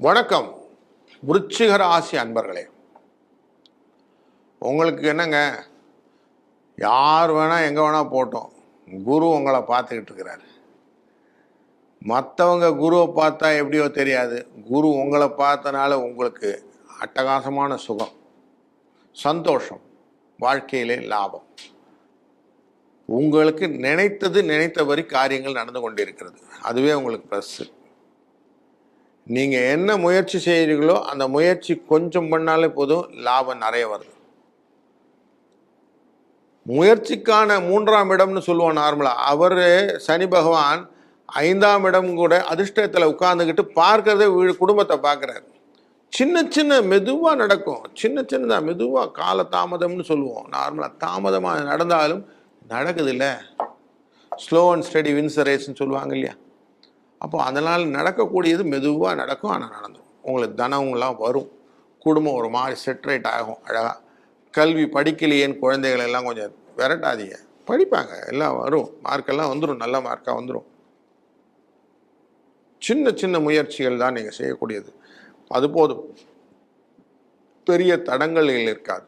வணக்கம் விருச்சிக ராசி அன்பர்களே. உங்களுக்கு என்னங்க? யார் வேணால் எங்கே வேணால் போட்டோம். குரு உங்களை பார்த்துக்கிட்டு இருக்கிறாரு மற்றவங்க குருவை பார்த்தா எப்படியோ தெரியாது. குரு உங்களை பார்த்தனால உங்களுக்கு அட்டகாசமான சுகம் சந்தோஷம் வாழ்க்கையிலே லாபம். உங்களுக்கு நினைத்தது நினைத்தபடி காரியங்கள் நடந்து கொண்டிருக்கிறது. அதுவே உங்களுக்கு ப்ளஸ்ஸு நீங்கள் என்ன முயற்சி செய்கிறீங்களோ அந்த முயற்சி கொஞ்சம் பண்ணாலே போதும் லாபம் நிறைய வருது. முயற்சிக்கான மூன்றாம் இடம்னு சொல்லுவோம் நார்மலாக அவர் சனி பகவான் ஐந்தாம் இடம் கூட அதிர்ஷ்டத்தில் உட்கார்ந்துக்கிட்டு பார்க்கறதே வீடு குடும்பத்தை பார்க்குறாரு. சின்ன சின்ன மெதுவாக நடக்கும். சின்ன சின்னதாக மெதுவாக கால தாமதம்னு சொல்லுவோம். நார்மலாக தாமதமாக நடந்தாலும் நடக்குது இல்லை. ஸ்லோ அண்ட் ஸ்டடி வின்ஸ் ரேஸ்ன்னு சொல்லுவாங்க இல்லையா? அப்போ அதனால் நடக்கக்கூடியது மெதுவாக நடக்கும் ஆனால் நடந்துடும் உங்களுக்கு தனம்லாம் வரும். குடும்பம் ஒரு மாதிரி செட்ரேட் ஆகும் அழகாக கல்வி படிக்கலையேன்னு குழந்தைகள் எல்லாம் கொஞ்சம் விரட்டாதீங்க. படிப்பாங்க எல்லாம் வரும். மார்க்கெல்லாம் வந்துடும் நல்ல மார்க்காக வந்துடும் சின்ன சின்ன முயற்சிகள் தான் நீங்கள் செய்யக்கூடியது. அது போதும். பெரிய தடங்கள் இருக்காது.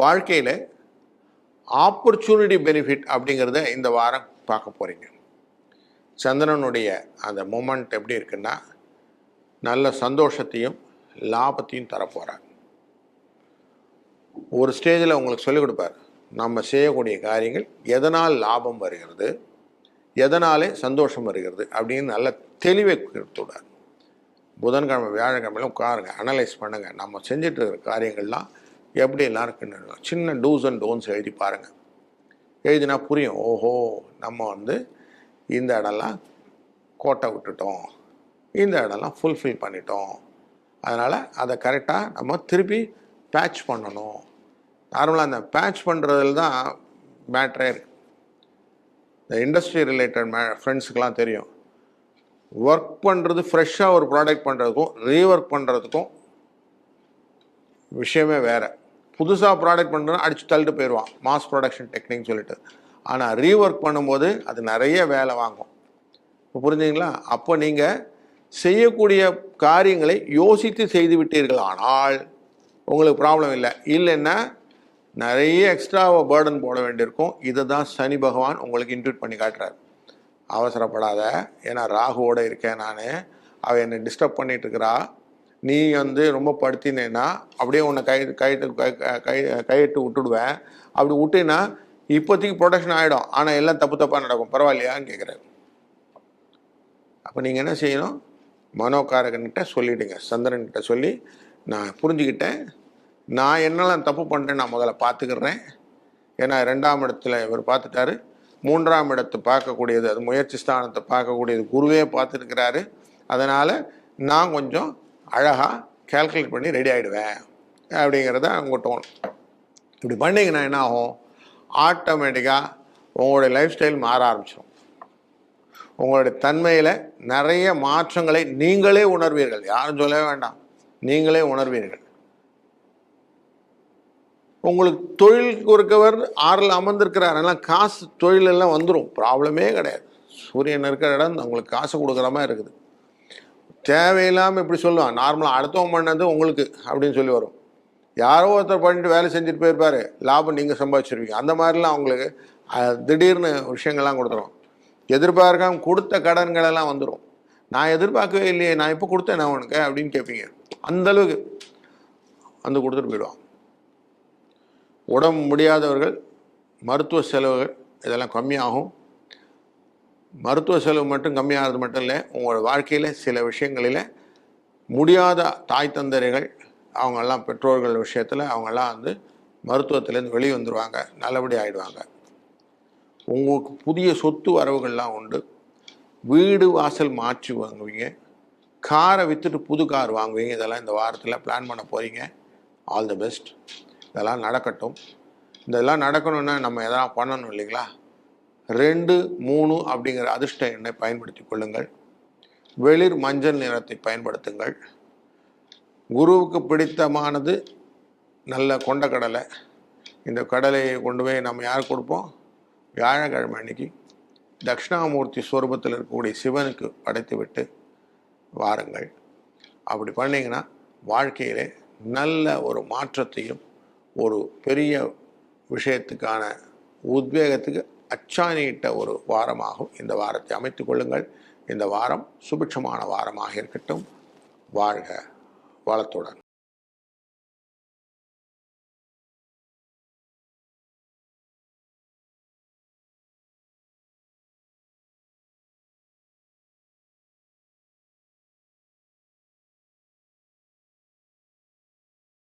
வாழ்க்கையில் ஆப்பர்ச்சுனிட்டி பெனிஃபிட் அப்படிங்கிறத இந்த வாரம் பார்க்க போகிறீங்க சந்திரனுடைய அந்த மூமெண்ட் எப்படி இருக்குன்னா நல்ல சந்தோஷத்தையும் லாபத்தையும் தரப்போகிறார் ஒரு ஸ்டேஜில் உங்களுக்கு சொல்லிக் கொடுப்பார் நம்ம செய்யக்கூடிய காரியங்கள் எதனால் லாபம் வருகிறது எதனாலே சந்தோஷம் வருகிறது அப்படின்னு நல்ல தெளிவை கொடுத்துடார் புதன்கிழமை வியாழக்கிழமையில உட்காருங்க அனலைஸ் பண்ணுங்கள் நம்ம செஞ்சிட்டு இருக்கிற காரியங்கள்லாம் எப்படி எல்லாம் இருக்குன்னு சின்ன டூஸ் அண்ட் டோன்ஸ் எழுதி பாருங்கள் எழுதினா புரியும். ஓஹோ நம்ம வந்து இந்த இடம்லாம் கோட்டை விட்டுட்டோம். இந்த இடம்லாம் ஃபுல்ஃபில் பண்ணிட்டோம். அதனால் அதை கரெக்டாக நம்ம திருப்பி பேட்ச் பண்ணணும். நார்மலாக அந்த பேட்ச் பண்ணுறதுல தான் மேட்ரே இருக்கு. இந்த இண்டஸ்ட்ரி ரிலேட்டட் மே ஃப்ரெண்ட்ஸுக்கெலாம் தெரியும். ஒர்க் பண்ணுறது ஃப்ரெஷ்ஷாக ஒரு ப்ராடக்ட் பண்ணுறதுக்கும் ரீஒர்க் பண்ணுறதுக்கும் விஷயமே வேறு. புதுசாக ப்ராடக்ட் பண்ணுறதுன்னா அடித்து தள்ளிட்டு போயிடுவான் மாஸ் ப்ரொடக்ஷன் டெக்னிக் சொல்லிட்டு. ஆனால் ரீஒர்க் பண்ணும்போது அது நிறைய வேலை வாங்கும். இப்போ புரிஞ்சுங்களா அப்போ நீங்கள் செய்யக்கூடிய காரியங்களை யோசித்து செய்து விட்டீர்கள் ஆனால் உங்களுக்கு ப்ராப்ளம் இல்லை. இல்லைன்னா நிறைய எக்ஸ்ட்ராவை பேர்டன் போட வேண்டியிருக்கும். இதை தான் சனி பகவான் உங்களுக்கு இன்ட்யூட் பண்ணி காட்டுறாரு. அவசரப்படாத. ஏன்னா ராகுவோட இருக்கேன் நான். அவள் என்னை டிஸ்டர்ப் பண்ணிட்டு இருக்கிறா நீ வந்து ரொம்ப படுத்தினேன்னா அப்படியே உன்னை கை கைட்டு கை கை கையிட்டு விட்டுடுவேன். அப்படி விட்டேன்னா இப்போதைக்கு ப்ரொடக்ஷன் ஆகிடும் ஆனால் எல்லாம் தப்பு தப்பாக நடக்கும். பரவாயில்லையான்னு கேட்குறாரு அப்போ நீங்கள் என்ன செய்யணும்? மனோகாரகன்கிட்ட சொல்லிவிடுங்க சந்திரன்கிட்ட சொல்லி நான் புரிஞ்சுக்கிட்டேன். நான் என்னெல்லாம் தப்பு பண்ணுறேன் நான் முதல்ல பார்த்துக்கிறேன். ஏன்னா ரெண்டாம் இடத்துல இவர் பார்த்துட்டாரு. மூன்றாம் இடத்தை பார்க்கக்கூடியது அது முயற்சி ஸ்தானத்தை பார்க்கக்கூடியது குருவே பார்த்துருக்கிறாரு. அதனால் நான் கொஞ்சம் அழகாக கேல்குலேட் பண்ணி ரெடி ஆகிடுவேன் அப்படிங்கிறத அவங்க தோணும் இப்படி பண்ணிங்கன்னா என்ன ஆகும்? ஆட்டோமேட்டிக்காக உங்களுடைய லைஃப் ஸ்டைல் மாற ஆரம்பிச்சிடும் உங்களுடைய தன்மையில் நிறைய மாற்றங்களை நீங்களே உணர்வீர்கள். யாரும் சொல்லவே வேண்டாம். நீங்களே உணர்வீர்கள். உங்களுக்கு தொழில் கொடுக்கவர் ஆறில் அமர்ந்திருக்கிறார். ஆனால் காசு தொழில் எல்லாம் வந்துடும் ப்ராப்ளமே கிடையாது. சூரியன் இருக்கிற இடம் உங்களுக்கு காசு கொடுக்குற மாதிரி இருக்குது. தேவையில்லாமல் இப்படி சொல்லுவான். நார்மலாக அடுத்தவன் பண்ணது உங்களுக்கு அப்படின்னு சொல்லி வரும். யாரோ ஒருத்தர் பண்ணிட்டு வேலை செஞ்சுட்டு போயிருப்பாரு. லாபம் நீங்கள் சம்பாதிச்சிருவீங்க. அந்த மாதிரிலாம் அவங்களுக்கு திடீர்னு விஷயங்கள்லாம் கொடுத்துரும். எதிர்பார்க்காம கொடுத்த கடன்களெல்லாம் வந்துடும் நான் எதிர்பார்க்கவே இல்லையே நான் இப்போ கொடுத்தேன் நான் உனக்கு? அப்படின்னு கேட்பீங்க அந்த அளவுக்கு வந்து கொடுத்துட்டு போயிடுவான் உடம்பு முடியாதவர்கள் மருத்துவ செலவுகள் இதெல்லாம் கம்மியாகும். மருத்துவ செலவு மட்டும் கம்மியாகிறது மட்டும் இல்லை உங்களோட வாழ்க்கையில் சில விஷயங்களில் முடியாத தாய் தந்தரைகள் அவங்கெல்லாம் பெற்றோர்கள் விஷயத்தில் அவங்கெல்லாம் வந்து மருத்துவத்திலேருந்து வெளியே வந்துடுவாங்க நல்லபடி ஆயிடுவாங்க. உங்களுக்கு புதிய சொத்து வரவுகள்லாம் உண்டு. வீடு வாசல் மாற்றி வாங்குவீங்க. காரை விற்றுட்டு புது கார் வாங்குவீங்க. இதெல்லாம் இந்த வாரத்தில் பிளான் பண்ண போகிறீங்க ஆல் தி பெஸ்ட் இதெல்லாம் நடக்கட்டும். இதெல்லாம் நடக்கணும்னா நம்ம எதனா பண்ணணும் இல்லைங்களா? ரெண்டு மூணு அப்படிங்கிற அதிர்ஷ்ட எண்ணை பயன்படுத்தி கொள்ளுங்கள். வெளிர் மஞ்சள் நிறத்தை பயன்படுத்துங்கள். குருவுக்கு பிடித்தமானது நல்ல கொண்ட கடலை. இந்த கடலையை கொண்டு போய் நம்ம யார் கொடுப்போம்? வியாழக்கிழமை அன்னைக்கு தட்சிணாமூர்த்தி ஸ்வரூபத்தில் இருக்கக்கூடிய சிவனுக்கு படைத்து விட்டு வாருங்கள். அப்படி பண்ணிங்கன்னா வாழ்க்கையிலே நல்ல ஒரு மாற்றத்தையும் ஒரு பெரிய விஷயத்துக்கான உத்வேகத்துக்கு அச்சாணியிட்ட ஒரு வாரமாகும். இந்த வாரத்தை அமைத்து கொள்ளுங்கள். இந்த வாரம் சுபிட்சமான வாரமாக இருக்கட்டும். வாழ்க வளத்துடன்